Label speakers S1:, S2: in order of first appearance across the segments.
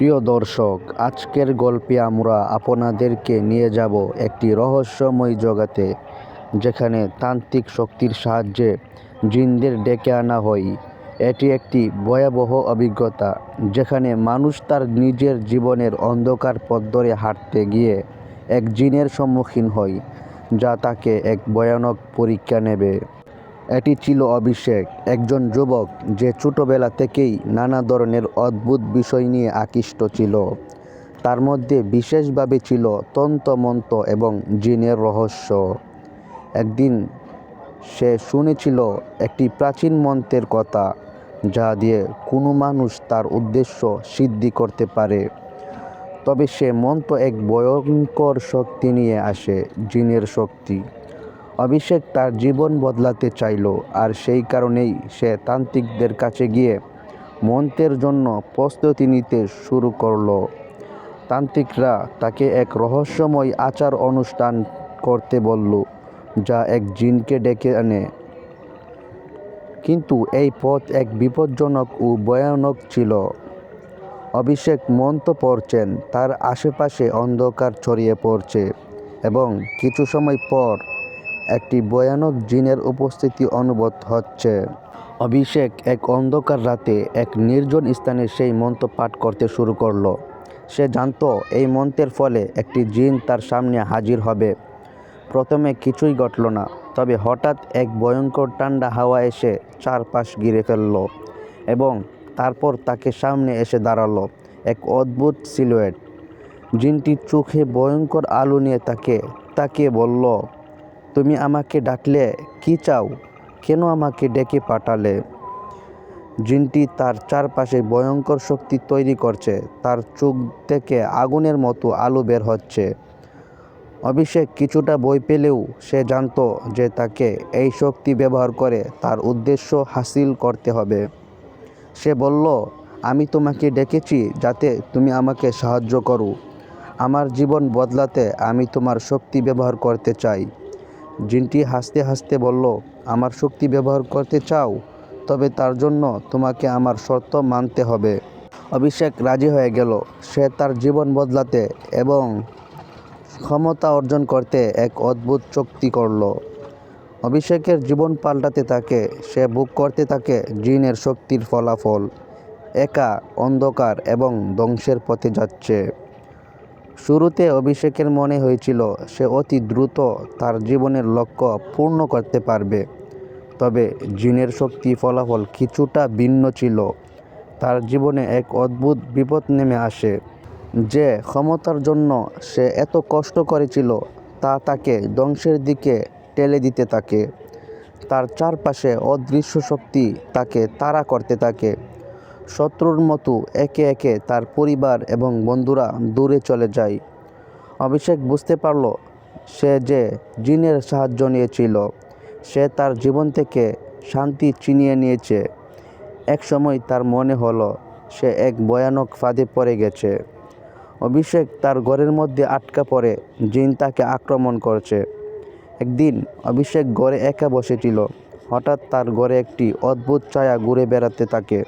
S1: প্রিয় দর্শক, আজকের গল্পে আমরা আপনাদেরকে নিয়ে যাব একটি রহস্যময় জগতে, যেখানে তান্ত্রিক শক্তির সাহায্যে জিনদের ডেকে আনা হয়। এটি একটি ভয়াবহ অভিজ্ঞতা, যেখানে মানুষ তার নিজের জীবনের অন্ধকার পথ ধরে হাঁটতে গিয়ে এক জিনের সম্মুখীন হয়, যা তাকে এক ভয়ানক পরীক্ষা নেবে। এটি ছিল অভিষেক, একজন যুবক যে ছোটবেলা থেকেই নানা ধরনের অদ্ভুত বিষয় নিয়ে আকৃষ্ট ছিল। তার মধ্যে বিশেষভাবে ছিল তন্ত্রমন্ত্র এবং জিনের রহস্য। একদিন সে শুনেছিল একটি প্রাচীন মন্ত্রের কথা, যা দিয়ে কোনো মানুষ তার উদ্দেশ্য সিদ্ধি করতে পারে। তবে সে মন্ত্র এক ভয়ঙ্কর শক্তি নিয়ে আসে, জিনের শক্তি। অভিষেক তার জীবন বদলাতে চাইল আর সেই কারণেই সে তান্ত্রিকদের কাছে গিয়ে মন্ত্রের জন্য প্রস্তুতি নিতে শুরু করল। তান্ত্রিকরা তাকে এক রহস্যময় আচার অনুষ্ঠান করতে বলল, যা এক জিনকে ডেকে আনে। কিন্তু এই পথ এক বিপজ্জনক ও ভয়ানক ছিল। অভিষেক মন্ত্র পড়ছেন, তার আশেপাশে অন্ধকার ছড়িয়ে পড়ছে এবং কিছু সময় পর একটি ভয়ানক জিনের উপস্থিতি অনুভূত হচ্ছে। অভিষেক এক অন্ধকার রাতে এক নির্জন স্থানে সেই মন্ত্র পাঠ করতে শুরু করল। সে জানতো এই মন্ত্রের ফলে একটি জিন তার সামনে হাজির হবে। প্রথমে কিছুই ঘটল না, তবে হঠাৎ এক ভয়ঙ্কর ঠান্ডা হাওয়া এসে চারপাশ ঘিরে ফেলল এবং তারপর তাকে সামনে এসে দাঁড়াল এক অদ্ভুত সিলুয়েট জিনটি চোখে ভয়ঙ্কর আলো নিয়ে তাকে, তাকিয়ে বলল তুমি আমাকে ডাকলে কি চাও? কেন আমাকে ডেকে পাঠালে? জিনটি তার চারপাশে ভয়ঙ্কর শক্তি তৈরি করছে। তার চোখ থেকে আগুনের মতো আলো বের হচ্ছে। অভিষেক কিছুটা বই পেলেও সে জানতো যে তাকে এই শক্তি ব্যবহার করে তার উদ্দেশ্য হাসিল করতে হবে। সে বলল, আমি তোমাকে ডেকেছি যাতে তুমি আমাকে সাহায্য করো। আমার জীবন বদলাতে আমি তোমার শক্তি ব্যবহার করতে চাই। জিনটি হাসতে হাসতে বলল, আমার শক্তি ব্যবহার করতে চাও, তবে তার জন্য তোমাকে আমার শর্ত মানতে হবে। অভিষেক রাজি হয়ে গেল। সে তার জীবন বদলাতে এবং ক্ষমতা অর্জন করতে এক অদ্ভুত চুক্তি করল। অভিষেকের জীবন পাল্টাতে থাকে সে বুক করতে থাকে জিনের শক্তির ফলাফল। একা অন্ধকার এবং ধ্বংসের পথে যাচ্ছে। শুরুতে অভিষেকের মনে হয়েছিল সে অতি দ্রুত তার জীবনের লক্ষ্য পূর্ণ করতে পারবে। তবে জিনের শক্তি ফলাফল কিছুটা ভিন্ন ছিল। তার জীবনে এক অদ্ভুত বিপদ নেমে আসে। যে ক্ষমতার জন্য সে এত কষ্ট করেছিল, তা তাকে ধ্বংসের দিকে টেলে দিতে থাকে। তার চারপাশে অদৃশ্য শক্তি তাকে তাড়া করতে থাকে। শত্রুর মতো একে একে তার পরিবার এবং বন্ধুরা দূরে চলে যায়। অভিষেক বুঝতে পারল সে যে জিনের সাহায্য নিয়েছিল, সে তার জীবন থেকে শান্তি চিনিয়ে নিয়েছে। এক সময় তার মনে হলো সে এক ভয়ানক ফাঁদে পড়ে গেছে। অভিষেক তার ঘরের মধ্যে আটকা পড়ে, জিন তাকে আক্রমণ করছে। একদিন অভিষেক ঘরে একা বসেছিল, হঠাৎ তার ঘরে একটি অদ্ভুত ছায়া ঘুরে বেড়াতে থাকে।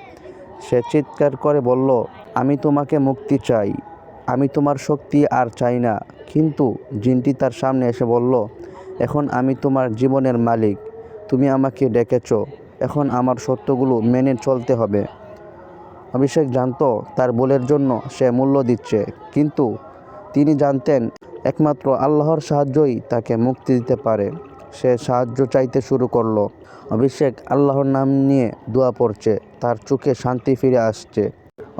S1: সে চিৎকার করে বলল, আমি তোমাকে মুক্তি চাই। আমি তোমার শক্তি আর চাই না। কিন্তু জিনটি তার সামনে এসে বলল, এখন আমি তোমার জীবনের মালিক। তুমি আমাকে ডেকেছ। এখন আমার সত্যগুলো মেনে চলতে হবে। অভিষেক জানত তার বলের জন্য সে মূল্য দিচ্ছে, কিন্তু তিনি জানতেন একমাত্র আল্লাহর সাহায্যই তাকে মুক্তি দিতে পারে। সে সাহায্য চাইতে শুরু করল। অভিষেক আল্লাহর নাম নিয়ে দোয়া পড়ছে, তার চোখে শান্তি ফিরে আসছে।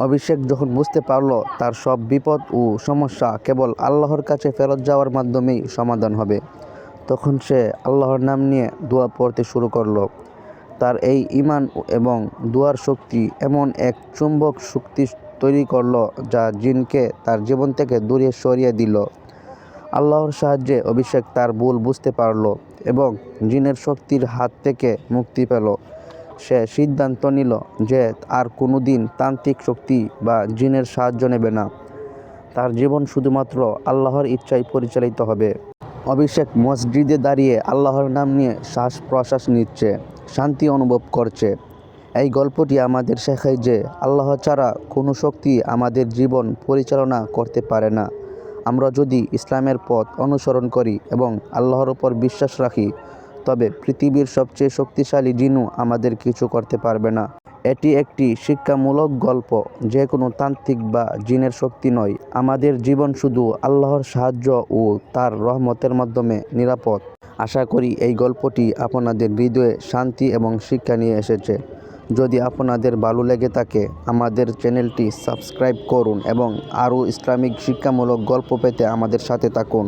S1: অভিষেক যখন বুঝতে পারল, তার সব বিপদ ও সমস্যা কেবল আল্লাহর কাছে ফেরত যাওয়ার মাধ্যমেই সমাধান হবে, তখন সে আল্লাহর নাম নিয়ে দোয়া পড়তে শুরু করল। তার এই ইমান এবং দুয়ার শক্তি এমন এক চুম্বক শক্তি তৈরি করল, যা জিনকে তার জীবন থেকে দূরে সরিয়ে দিল। আল্লাহর সাহায্যে অভিষেক তার ভুল বুঝতে পারল। এবং জিনের শক্তির হাত থেকে মুক্তি পেল। সে সিদ্ধান্ত নিল যে আর কোনো দিন তান্ত্রিক শক্তি বা জিনের সাহায্য নেবে না। তার জীবন শুধুমাত্র আল্লাহর ইচ্ছায় পরিচালিত হবে। অভিষেক মসজিদে দাঁড়িয়ে আল্লাহর নাম নিয়ে শ্বাস প্রশ্বাস নিচ্ছে, শান্তি অনুভব করছে। এই গল্পটি আমাদের শেখায় যে আল্লাহ ছাড়া কোনো শক্তি আমাদের জীবন পরিচালনা করতে পারে না। আমরা যদি ইসলামের পথ অনুসরণ করি এবং আল্লাহর ওপর বিশ্বাস রাখি, তবে পৃথিবীর সবচেয়ে শক্তিশালী জিনও আমাদের কিছু করতে পারবে না। এটি একটি শিক্ষামূলক গল্প, যে কোনো তান্ত্রিক বা জিনের শক্তি নয়। আমাদের জীবন শুধু আল্লাহর সাহায্য ও তার রহমতের মাধ্যমে নিরাপদ। আশা করি এই গল্পটি আপনাদের হৃদয়ে শান্তি এবং শিক্ষা নিয়ে এসেছে। যদি আপনাদের ভালো লেগে থাকে, আমাদের চ্যানেলটি সাবস্ক্রাইব করুন এবং আরও ইসলামিক শিক্ষামূলক গল্প পেতে আমাদের সাথে থাকুন।